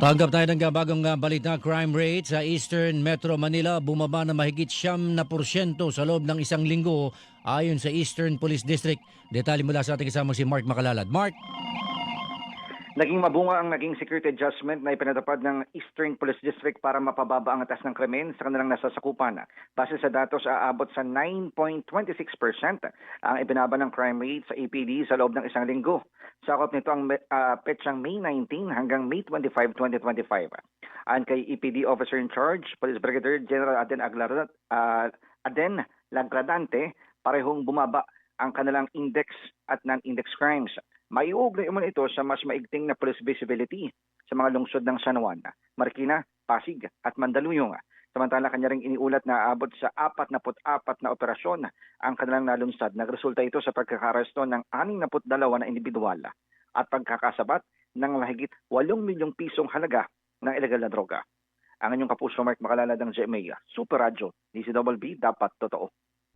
Tanggap tayo ng bagong uh, balita crime rate sa Eastern Metro Manila bumaba na mahigit siyam na porsyento sa loob ng isang linggo ayon sa Eastern Police District. Detalye mula sa ating kasama si Mark Makalalad. Mark, Naging mabunga ang naging security adjustment na ipinatupad ng Eastern Police District para mapababa ang atas ng krimen sa kanilang nasasakupan. Base sa datos, aabot sa 9.26% ang ibinaba ng crime rate sa APD sa loob ng isang linggo. Sakop nito ang uh, petsang May 19 hanggang May 25, 2025. Ayon kay EPD Officer in Charge, Police Brigadier General Aden Aglar uh, Aden Lagradante, parehong bumaba ang kanilang index at non-index crimes. Maiuugnay naman ito sa mas maigting na police visibility sa mga lungsod ng San Juan, Marikina, Pasig at Mandaluyong. Samantala kanya ring iniulat na aabot sa 44 na operasyon ang kanilang nalunsad. Nagresulta ito sa pagkakaresto ng 62 na individual at pagkakasabat ng mahigit 8 milyong pisong halaga ng ilegal na droga. Ang inyong kapuso Mark Makalala ng GMA, Super Radio, DCWB, dapat totoo.